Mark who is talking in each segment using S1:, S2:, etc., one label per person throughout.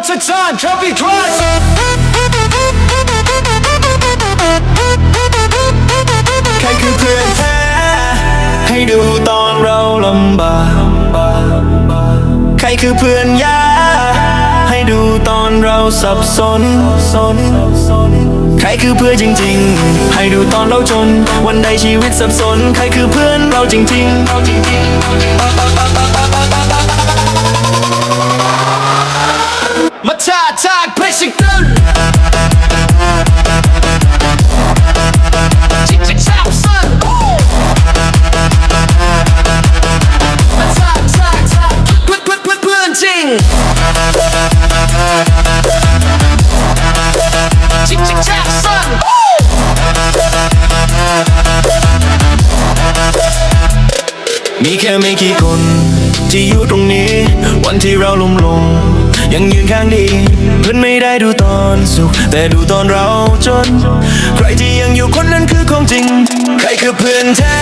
S1: What's it on? Chubby Cross!
S2: ใครคือเพื่อนแท้ ให้ดูตอนเราลำบากใครคือเพื่อนยาให้ดูตอนเราสับสนใครคือเพื่อนจริง ๆ ให้ดูตอนเราจน วันใดชีวิตสับสน ใครคือเพื่อนเราจริง
S1: ม มีแค่
S2: ไม่กี่คน ที่อยู่ตรงนี้ วันที่เราล้มลง ยังยืนข้างดี เพื่อนไม่ได้ดูตอนสุข แต่ดูตอนเราจน ใครที่ยังอยู่คนนั้นคือของจริง ใครคือเพื่อนแท้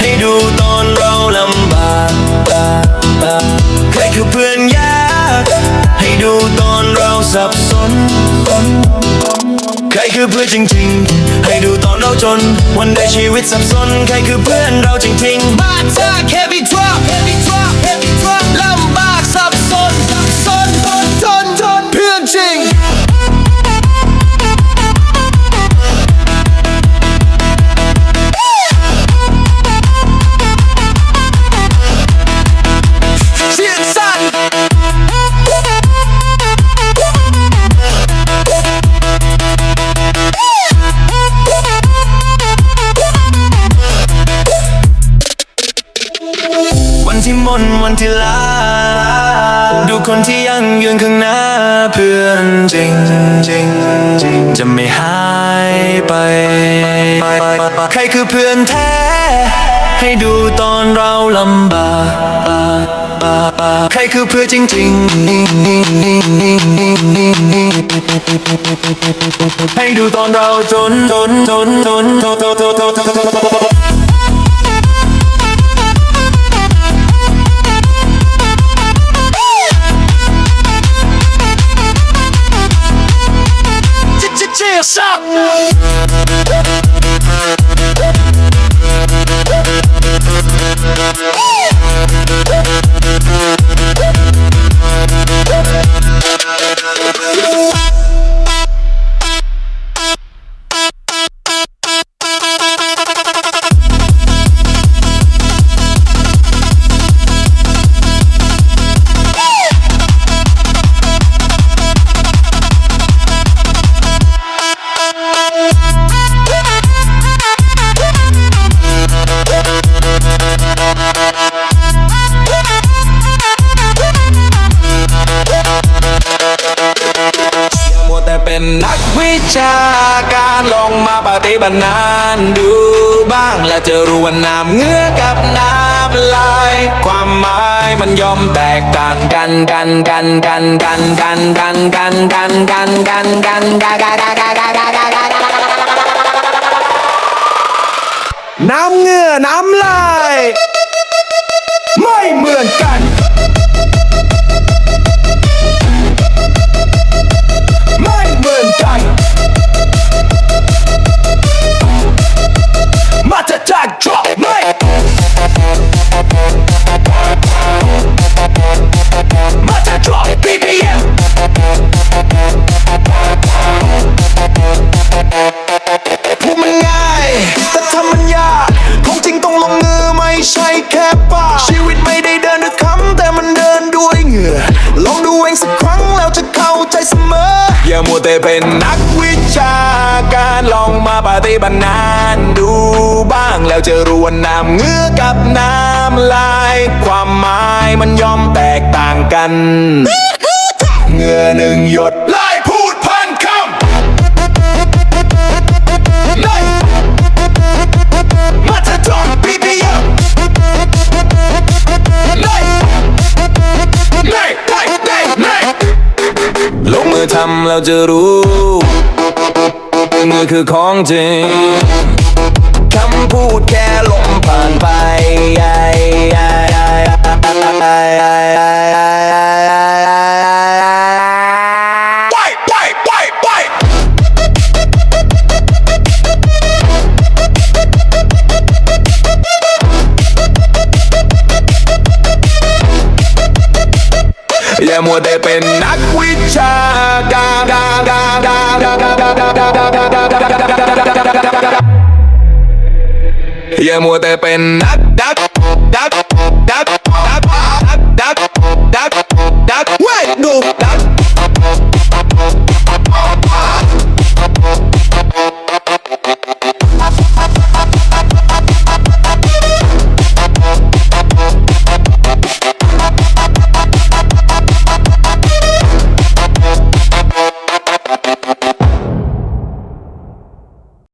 S2: ให้ดูตอน ใครคือเพื่อนจริงๆ ให้ดูตอนเราจน วันใดชีวิตสับสน ใครคือเพื่อนเราจริงๆ
S1: มาจาก heavy drop heavy drop น
S2: วันที่ลา ดูคนที่ยังยืนข้างหน้าเพื่อนจริงจริงจะไม่หายไป ใครคือเพื่อนแท้ ให้ดูตอนเราลำบากใครคือเพื่อจริงๆให้ดูตอนเราจนจนจนจนจนจน
S1: us up.
S2: เป็นนักวิชาการลองมาปฏิบัตินานดูบ้างแล้วจะรู้ว่าน้ำเงือกับน้ำลาย ความหมายมันย่อมแตกต่างกันกันกันกันกันกันกันกันกันกันกันกันกันกันกันกันกันกันน้ำเหงือน้ำลาย อย่ามัวแต่เป็นนักวิชาการลองมาปฏิบัตินานดูบ้างแล้วจะรู้ว่าน้ำเงือกับน้ำลาย ความหมายมันย่อมแตกต่างกัน เงื่อหนึ่งหยดลายพูด อทำเราจะรู้เมือคือของจริงคำพูดแค่ลมผ่านไป
S1: them what they been knock with cha da da da da da da da da da da da da da da da da da Yeah, what they been knock. that that that